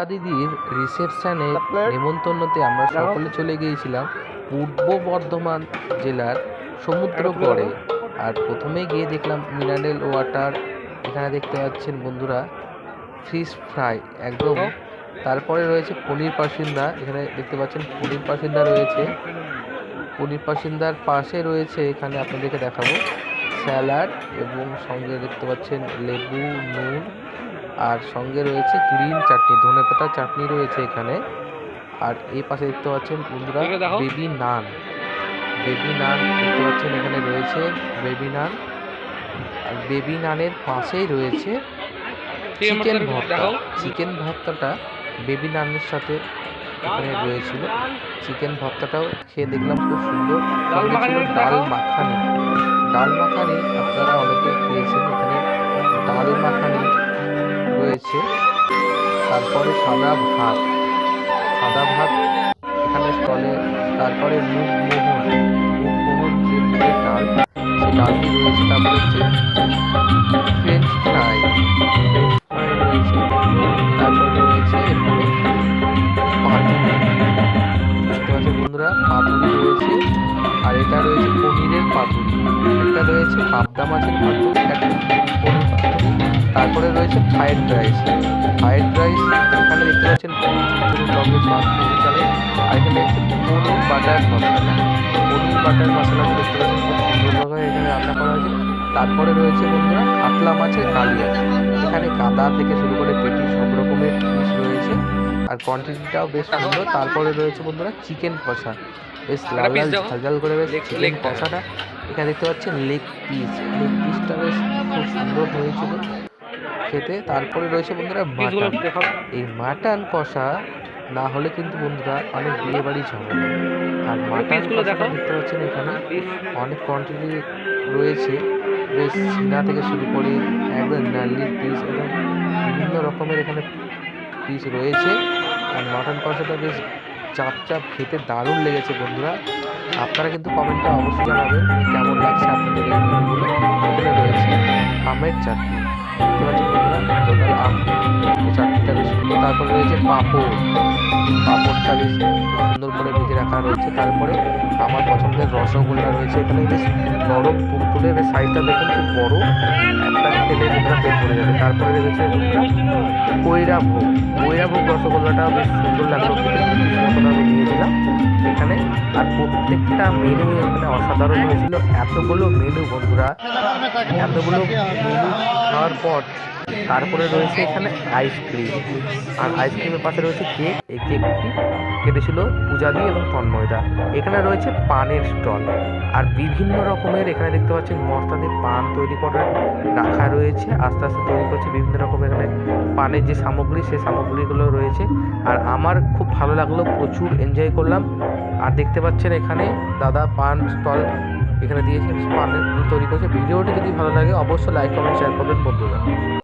দিদির রিসেপশনে নেমন্তন্নতে আমরা সকলে চলে গিয়েছিলাম পূর্ব বর্ধমান জেলার সমুদ্রগড়ে। আর প্রথমে গিয়ে দেখলাম মিনারেল ওয়াটার। এখানে দেখতে পাচ্ছেন বন্ধুরা ফিশ ফ্রাই একদম। তারপরে রয়েছে পনির পাসিন্দা। এখানে দেখতে পাচ্ছেন পনির পাসিন্দা রয়েছে। পনির পাসিন্দার পাশে রয়েছে এখানে আপনাদেরকে দেখাবো স্যালাড এবং সঙ্গে দেখতে পাচ্ছেন লেবু নুন। আর সঙ্গে রয়েছে গ্রিন চাটনি ধনেপাতার চাটনি রয়েছে এখানে। আর এই পাশে দেখতে পাচ্ছেন বন্ধুরা বেবি নান। বেবি নান দেখতে পাচ্ছেন এখানে রয়েছে বেবি নান। আর বেবি নানের পাশেই রয়েছে চিকেন ভর্তা। চিকেন ভর্তাটা বেবি নানের সাথে এখানে রয়েছিল। চিকেন ভর্তাটাও খেয়ে দেখলাম খুব সুন্দর। ডাল। মাখানি। ডাল মাখানি আপনারা অনেকে খেয়েছেন এখানে। ডাল মাখানি রয়েছে। তারপরে সাদা ভাত। সাদা ভাত এখানে স্টলে তারপরে মুগ মোহন। মুগ মোহন যে মুগের ডাল, সেই ডালটি রয়েছে তারপরে হচ্ছে ফ্রেঞ্চ ফ্রাই আর এটা রয়েছে পনিরের পাতুরি। একটা রয়েছে পাবদা মাছের পাতুরি। একটা তারপরে রয়েছে ফ্রাইড রাইস ফ্রাইড রাইস এখানে দেখতে পাচ্ছেন চালে। আর এখানে পনির বাটার মশলা। পনির বাটার মশলাটা দেখতে পাচ্ছেন খুব সুন্দরভাবে এখানে রান্না করা হয়েছে। তারপরে রয়েছে বন্ধুরা কাতলা মাছের কালিয়া এখানে কাদা থেকে শুরু করে পেটি সব রকমের পিস রয়েছে। আর কোয়ান্টিটিটাও বেশ সুন্দর। তারপরে রয়েছে বন্ধুরা চিকেন কষা। বেশ লাল লাল ঝাল ঝাল করে বেশ চিকেন কষাটা। এখানে দেখতে পাচ্ছেন লেগ পিস লেগ পিসটা বেশ খুব সুন্দর হয়েছিল। খেতে তারপরে রয়েছে বন্ধুরা মাটন। এই মাটন কষা না হলে কিন্তু বন্ধুরা অনেক বিয়ে বাড়ি ঝামেলা আর মাটন কষাটা দেখতে পাচ্ছেন এখানে অনেক কোয়ান্টিটি রয়েছে। বেশ সিনা থেকে শুরু করে একদম নাল্লির পিস একদম বিভিন্ন রকমের এখানে পিস রয়েছে। আর মাটন কষাটা বেশ চাপ চাপ খেতে দারুণ লেগেছে বন্ধুরা। আপনারা কিন্তু কমেন্টে অবশ্যই জানাবেন। কেমন লাগছে আপনাদের এই আমের চাটনি। আম। চাটনিটা বেশ সুন্দর তারপরে রয়েছে পাঁপড়। পাঁপড়টা বেশ সুন্দর করে ভেজে রাখা রয়েছে। তারপরে আমার পছন্দের রসগোল্লা রয়েছে। এখানে বেশ নরম তুলতুলে বেশ সাইজটা দেখুন, খুব বড়। একটা খেলে বন্ধুরা পেট ভরে যাবে। তারপরে রয়েছে কইরা ভোগ। ভোগ রসগোল্লাটা বেশ সুন্দর লাগল আমি নিয়েছিলাম আর প্রত্যেকটা মেনু এখানে অসাধারণ হয়েছিল। এতগুলো মেনু বন্ধুরা, এতগুলো মেনু খাওয়ার পর তারপরে রয়েছে এখানে আইসক্রিম আর আইসক্রিমের পাশে রয়েছে কেক এই কেকটি কেটেছিল পূজাদি এবং তন্ময়দা। এখানে রয়েছে পানের স্টল। আর বিভিন্ন রকমের এখানে দেখতে পাচ্ছেন মশলা দিয়ে পান তৈরি করা রাখা রয়েছে। আস্তে আস্তে তৈরি করছে বিভিন্ন রকমের এখানে পানের যে সামগ্রী, সেই সামগ্রীগুলো রয়েছে। আর আমার খুব ভালো লাগল, প্রচুর এনজয় করলাম। আর দেখতে পাচ্ছেন এখানে দাদা পান স্টল এখানে দিয়েছে, পানের তৈরি করেছে। ভিডিওটি যদি ভালো লাগে, অবশ্যই লাইক কমেন্ট শেয়ার করবেন বন্ধুরা।